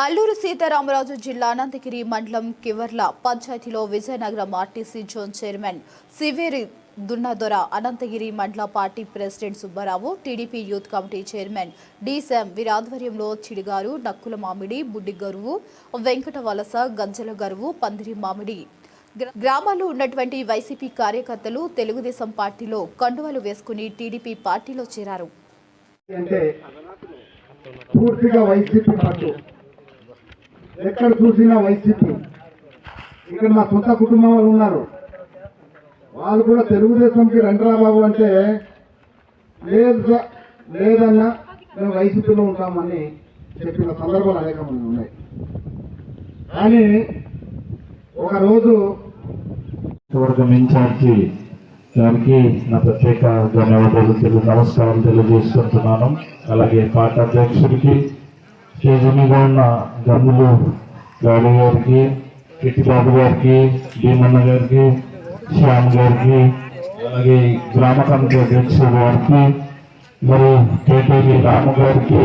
అల్లూరు సీతారామరాజు జిల్లా అనంతగిరి మండలం కివర్ల పంచాయతీలో Vizianagaram RTC zone chairman Siveri Dunnadora Anantagiri మండల party president Subbarao TDP youth committee chairman డిశాం వీరి ఆధ్వర్యంలో చిడిగారు నక్కుల మామిడి బుడ్డి గరువు వెంకట వలస గంజల గరువు పందిరి మామిడి. గ్రా- గ్రామాల్లో ఉన్నటువంటి వైసీపీ కార్యకర్తలు తెలుగుదేశం పార్టీలో కండువాలు వేసుకుని టీడీపీ పార్టీలో చేరారు. అంటే పూర్తిగా వైసీపీ ఎక్కడ చూసినా వైసీపీ. ఇక్కడ మా సొంత కుటుంబం వాళ్ళు ఉన్నారు. వాళ్ళు కూడా తెలుగుదేశంకి రండ్రా బాబు అంటే లేదు లేదన్నా మేము వైసీపీలో ఉంటామని చెప్పిన సందర్భాలు అనేక మంది ఉన్నాయి. కానీ ఒకరోజు వర్గం ఇన్ఛార్జి గారికి నా ప్రత్యేక ధన్యవాదాలు తెలుగు నమస్కారం తెలియజేసుకుంటున్నాను. అలాగే పార్టీ అధ్యక్షుడికి స్టేజ్ మీద ఉన్న గమ్ములు గాడి గారికి కిట్టిబాబు గారికి భీమన్న గారికి శ్యామ్ గారికి అలాగే గ్రామ కమిటీ అధ్యక్షుడు గారికి మరి కేటీవీ రాము గారికి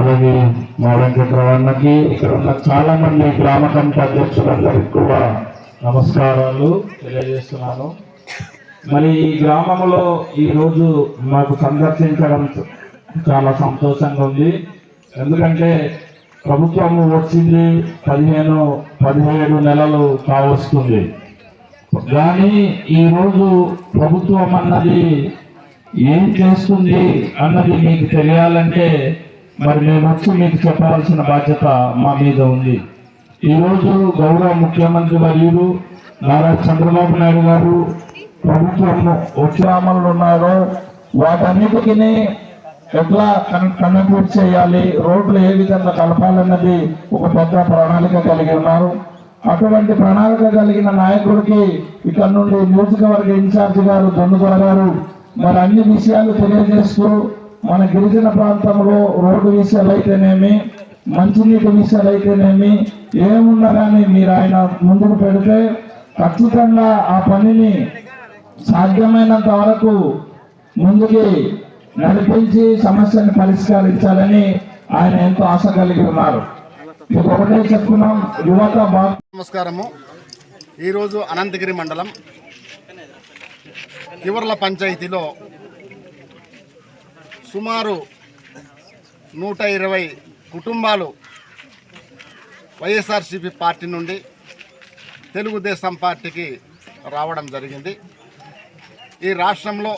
అలాగే మా వెంకటరమణకి ఇక్కడ ఉన్న చాలా మంది గ్రామ కమిటీ అధ్యక్షులందరికీ కూడా నమస్కారాలు తెలియజేస్తున్నాను. మరి ఈ గ్రామంలో ఈరోజు మాకు సందర్శించడం చాలా సంతోషంగా ఉంది. ఎందుకంటే ప్రభుత్వం వచ్చింది పదిహేను పదిహేడు నెలలు కావస్తుంది. కానీ ఈరోజు ప్రభుత్వం అన్నది ఏం చేస్తుంది అన్నది మీకు తెలియాలంటే మరి మేము వచ్చి మీకు చెప్పాల్సిన బాధ్యత మా మీద ఉంది. ఈరోజు గౌరవ ముఖ్యమంత్రి వర్యులు నారా చంద్రబాబు నాయుడు గారు ప్రభుత్వం ఉత్సాహంలో ఉన్నారో వాటన్నిటికీ ఎట్లా కనెక్ట్ చేయాలి? రోడ్లు ఏ విధంగా కలపాలన్నది ఒక పెద్ద ప్రణాళిక కలిగి ఉన్నారు. అటువంటి ప్రణాళిక కలిగిన నాయకుడికి ఇక్కడ నుండి నియోజకవర్గ ఇన్ఛార్జి గారు దొన్నుదొర గారు మరి అన్ని విషయాలు తెలియజేస్తూ మన గిరిజన ప్రాంతంలో రోడ్డు విషయాలు అయితేనేమి మంచినీటి విషయాలు అయితేనేమి ఏమున్నా కానీ మీరు ఆయన ముందుకు పెడితే ఖచ్చితంగా ఆ పనిని సాధ్యమైనంత వరకు ముందుకి నడిపించి సమస్యను పరిష్కరించాలని ఆయన ఎంతో ఆశ కలిగి ఉన్నారు. ఒకటే చెప్తున్నాం యువత నమస్కారము. ఈరోజు అనంతగిరి మండలం కివర్ల పంచాయతీలో సుమారు నూట ఇరవై కుటుంబాలు వైఎస్ఆర్సీపీ పార్టీ నుండి తెలుగుదేశం పార్టీకి రావడం జరిగింది. ఈ రాష్ట్రంలో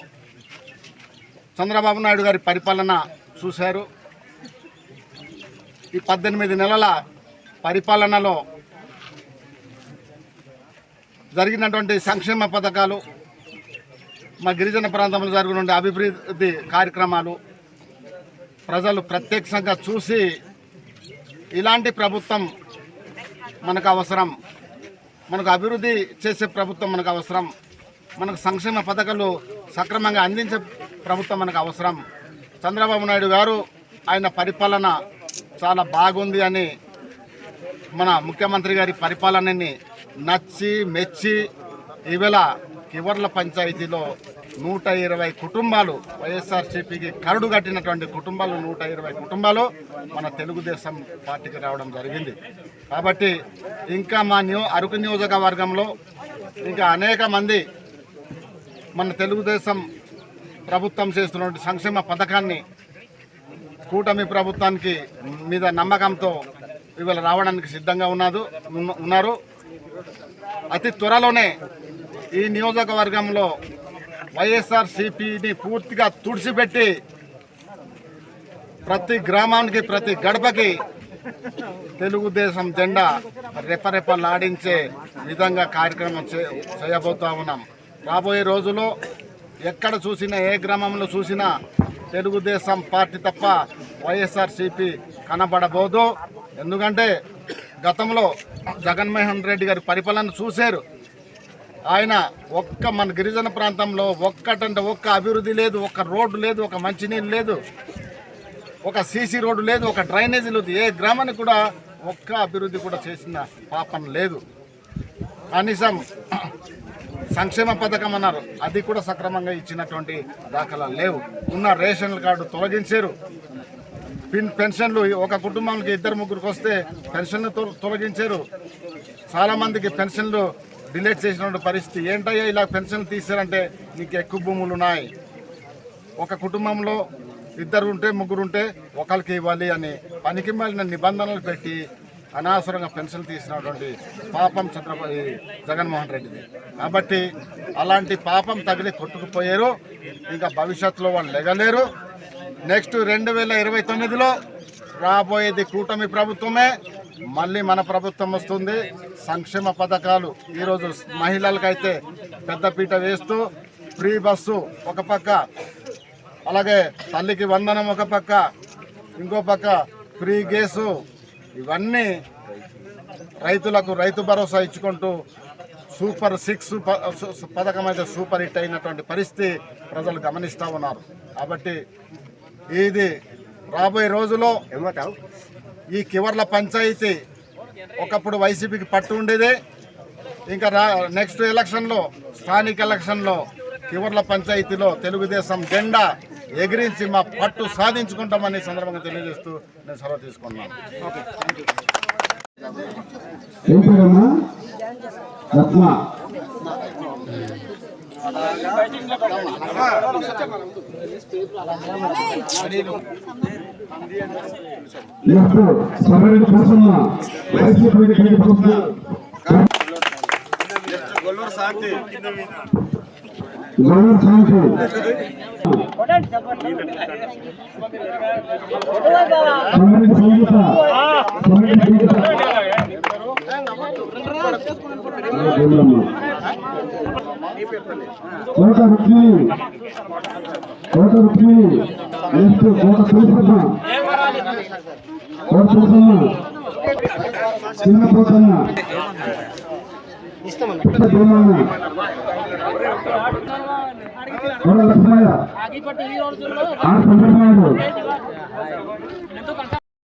చంద్రబాబు నాయుడు గారి పరిపాలన చూశారు. ఈ పద్దెనిమిది నెలల పరిపాలనలో జరిగినటువంటి సంక్షేమ పథకాలు మా గిరిజన ప్రాంతంలో జరుగుతున్న అభివృద్ధి కార్యక్రమాలు ప్రజలు ప్రత్యక్షంగా చూసి ఇలాంటి ప్రభుత్వం మనకు అవసరం మనకు అభివృద్ధి చేసే ప్రభుత్వం మనకు అవసరం మనకు సంక్షేమ పథకాలు సక్రమంగా అందించే ప్రభుత్వం మనకు అవసరం. చంద్రబాబు నాయుడు గారు ఆయన పరిపాలన చాలా బాగుంది అని మన ముఖ్యమంత్రి గారి పరిపాలనని నచ్చి మెచ్చి ఈవేళ కివర్ల పంచాయతీలో నూట ఇరవై కుటుంబాలు వైఎస్ఆర్సీపీకి కరుడు కట్టినటువంటి కుటుంబాలు నూట ఇరవై కుటుంబాలు మన తెలుగుదేశం పార్టీకి రావడం జరిగింది. కాబట్టి ఇంకా మా నియో అరకు నియోజకవర్గంలో ఇంకా అనేక మంది మన తెలుగుదేశం ప్రభుత్వం చేస్తున్నటువంటి సంక్షేమ పథకాన్ని కూటమి ప్రభుత్వానికి మీద నమ్మకంతో ఇవాళ రావడానికి సిద్ధంగా ఉన్నాదు ఉన్నారు. అతి త్వరలోనే ఈ నియోజకవర్గంలో వైఎస్ఆర్ సిపిని పూర్తిగా తుడిచిపెట్టి ప్రతి గ్రామానికి ప్రతి గడపకి తెలుగుదేశం జెండా రెపరెపలాడించే విధంగా కార్యక్రమం చేయబోతా ఉన్నాం. రాబోయే రోజుల్లో ఎక్కడ చూసినా ఏ గ్రామంలో చూసినా తెలుగుదేశం పార్టీ తప్ప వైఎస్ఆర్సీపీ కనబడబోదు. ఎందుకంటే గతంలో జగన్మోహన్ రెడ్డి గారి పరిపాలన చూశారు. ఆయన ఒక్క మన గిరిజన ప్రాంతంలో ఒక్కటంటే ఒక్క అభివృద్ధి లేదు ఒక్క రోడ్డు లేదు ఒక మంచినీళ్ళు లేదు ఒక సీసీ రోడ్డు లేదు ఒక డ్రైనేజీ లేదు. ఏ గ్రామానికి కూడా ఒక్క అభివృద్ధి కూడా చేసిన పాపం లేదు. కనీసం సంక్షేమ పథకం అన్నారు. అది కూడా సక్రమంగా ఇచ్చినటువంటి దాఖలా లేవు. ఉన్న రేషన్ కార్డు తొలగించారు. పిన్ పెన్షన్లు ఒక కుటుంబానికి ఇద్దరు ముగ్గురికి వస్తే పెన్షన్లు తొ- తొలగించారు. చాలామందికి పెన్షన్లు డిలేట్ చేసినటువంటి పరిస్థితి. ఏంటయ్యా ఇలా పెన్షన్లు తీసారంటే నీకు ఎక్కువ భూములు ఉన్నాయి. ఒక కుటుంబంలో ఇద్దరు ఉంటే ముగ్గురు ఉంటే ఒకరికి ఇవ్వాలి అని పనికి మాలిన నిబంధనలు పెట్టి అనవసరంగా పెన్షన్ తీసినటువంటి పాపం చంద్రబాబు జగన్మోహన్ రెడ్డిది. కాబట్టి అలాంటి పాపం తగిలి కొట్టుకుపోయారు ఇంకా భవిష్యత్తులో వాళ్ళు లెగలేరు. నెక్స్ట్ రెండు వేల ఇరవై తొమ్మిదిలో రాబోయేది కూటమి ప్రభుత్వమే మళ్ళీ మన ప్రభుత్వం వస్తుంది. సంక్షేమ పథకాలు ఈరోజు మహిళలకైతే పెద్దపీట వేస్తూ ఫ్రీ బస్సు ఒక పక్క అలాగే తల్లికి వందనం ఒక పక్క ఇంకో పక్క ఫ్రీ గ్యాసు ఇవన్నీ రైతులకు రైతు భరోసా ఇచ్చుకుంటూ సూపర్ సిక్స్ సు- పథకం అయితే సూపర్ హిట్ అయినటువంటి పరిస్థితి ప్రజలు గమనిస్తూ ఉన్నారు. కాబట్టి ఇది రాబోయే రోజులో ఈ కివర్ల పంచాయతీ ఒకప్పుడు వైసీపీకి పట్టు ఉండేది. ఇంకా రా నెక్స్ట్ ఎలక్షన్లో స్థానిక ఎలక్షన్లో కివర్ల పంచాయతీలో తెలుగుదేశం జెండా ఎగిరించి మా పట్టు సాధించుకుంటామని సందర్భంగా తెలియజేస్తూ నేను సెలవు తీసుకున్నాను. ఏం పేరమ్మా? రత్న నెక్స్ట్ సమరెడ్డి సంగీత సంగీత కోట రుక్మిణి కోట రుక్మిణి నెక్స్ట్ కోట కోట చిన్న పోతన్న ఆర్ చంద్రబాబు